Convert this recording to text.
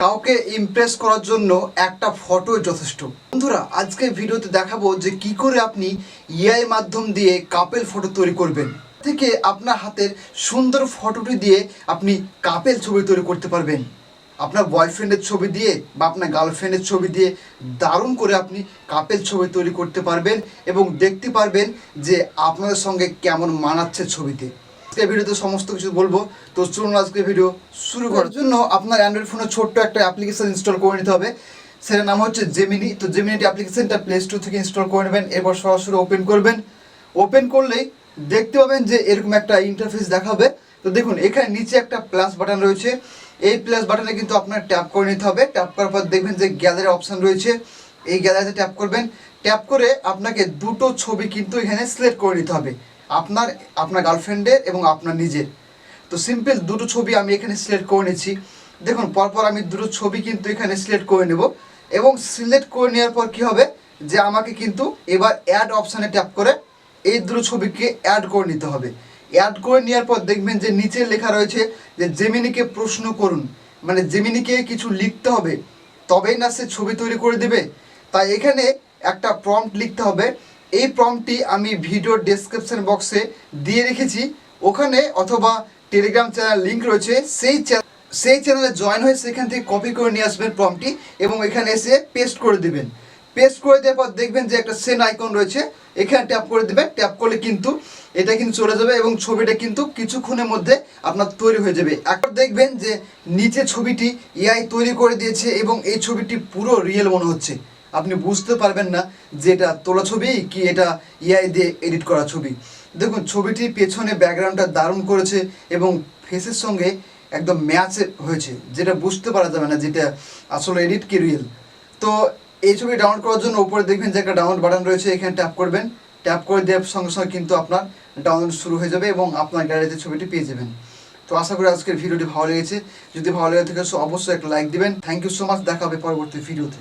কাউকে ইমপ্রেস করার জন্য একটা ফটো যথেষ্ট। বন্ধুরা, আজকে ভিডিওতে দেখাবো যে কি করে আপনি ইআই মাধ্যম দিয়ে কাপেল ফটো তৈরি করবেন। থেকে আপনার হাতের সুন্দর ফটোটি দিয়ে আপনি কাপেল ছবি তৈরি করতে পারবেন। আপনার বয়ফ্রেন্ডের ছবি দিয়ে বা আপনার গার্লফ্রেন্ডের ছবি দিয়ে দারুণ করে আপনি কাপেল ছবি তৈরি করতে পারবেন এবং দেখতে পারবেন যে আপনাদের সঙ্গে কেমন মানাচ্ছে ছবিতে। আজকে ভিডিওতে সমস্ত কিছু বলব। তো চলুন আজকে ভিডিও শুরু করার জন্য আপনার অ্যান্ড্রয়েড ফোনে ছোট্ট একটা অ্যাপ্লিকেশন ইনস্টল করে নিতে হবে। সেটার নাম হচ্ছে জেমিনি তো জেমিনিটি অ্যাপ্লিকেশনটা প্লে স্টোর থেকে ইনস্টল করে নেবেন, এরপর সরাসরি ওপেন করবেন। ওপেন করলেই দেখতে পাবেন যে এরকম একটা ইন্টারফেস দেখাবে। তো দেখুন, এখানে নিচে একটা প্লাস বাটন রয়েছে। এই প্লাস বাটনে কিন্তু আপনার ট্যাপ করে নিতে হবে। ট্যাপ করার পর দেখবেন যে গ্যালারি অপশন রয়েছে। এই গ্যালারিতে ট্যাপ করবেন। ট্যাপ করে আপনাকে দুটো ছবি কিন্তু এখানে সিলেক্ট করে নিতে হবে। আপনার আপনার গার্লফ্রেন্ডের এবং আপনার নিজের। তো সিম্পল দুটো ছবি আমি এখানে সিলেক্ট করে নিচ্ছি। দেখুন, পরপর আমি দুটো ছবি কিন্তু এখানে সিলেক্ট করে নেব। এবং সিলেক্ট করে নেওয়ার পর কি হবে? যে আমাকে কিন্তু এবার অ্যাড অপশানে ট্যাপ করে এই দুটো ছবিকে অ্যাড করে নিতে হবে। অ্যাড করে নেওয়ার পর দেখবেন যে নিচে লেখা রয়েছে যে জেমিনিকে প্রশ্ন করুন। মানে জেমিনিকে কিছু লিখতে হবে। তবেই না সে ছবি তৈরি করে দেবে। তাই এখানে একটা প্রম্পট লিখতে হবে। এই প্রম্পটটি আমি ভিডিও ডেসক্রিপশন বক্সে দিয়ে রেখেছি। ওখানে অথবা টেলিগ্রাম চ্যানেল লিঙ্ক রয়েছে। সেই সেই চ্যানেলে জয়েন হয়ে সেখান থেকে কপি করে নিয়ে আসবেন প্রম্পটটি এবং এখানে এসে পেস্ট করে দেবেন। পেস্ট করে দেওয়ার পর দেখবেন যে একটা সেন আইকন রয়েছে। এখানে ট্যাপ করে দেবেন। ট্যাপ করলে কিন্তু এটা কিন্তু চলে যাবে এবং ছবিটা কিন্তু কিছুক্ষণের মধ্যে আপনার তৈরি হয়ে যাবে। একবার দেখবেন যে নিচে ছবিটি এআই তৈরি করে দিয়েছে এবং এই ছবিটি পুরো রিয়েল মনে হচ্ছে। আপনি বুঝতে পারবেন না যে এটা তোলা ছবি কি এটা এআই দিয়ে এডিট করা ছবি। দেখুন, ছবিটির পেছনে ব্যাকগ্রাউন্ডটা দারুণ করেছে এবং ফেসের সঙ্গে একদম ম্যাচ হয়েছে, যেটা বুঝতে পারা যাবে না যেটা আসলে এডিট কি রিয়েল তো এই ছবি ডাউনলোড করার জন্য উপরে দেখবেন যে একটা ডাউনলোড বাটন রয়েছে, এখানে ট্যাপ করবেন। ট্যাপ করে দেওয়ার সঙ্গে সঙ্গে কিন্তু আপনার ডাউনলোড শুরু হয়ে যাবে এবং আপনার গ্যালারিতে ছবিটি পেয়ে যাবেন। তো আশা করি আজকের ভিডিওটি ভালো লেগেছে। যদি ভালো লেগে থাকে, অবশ্যই একটা লাইক দিবেন। থ্যাংক ইউ সো মাচ দেখা হবে পরবর্তী ভিডিওতে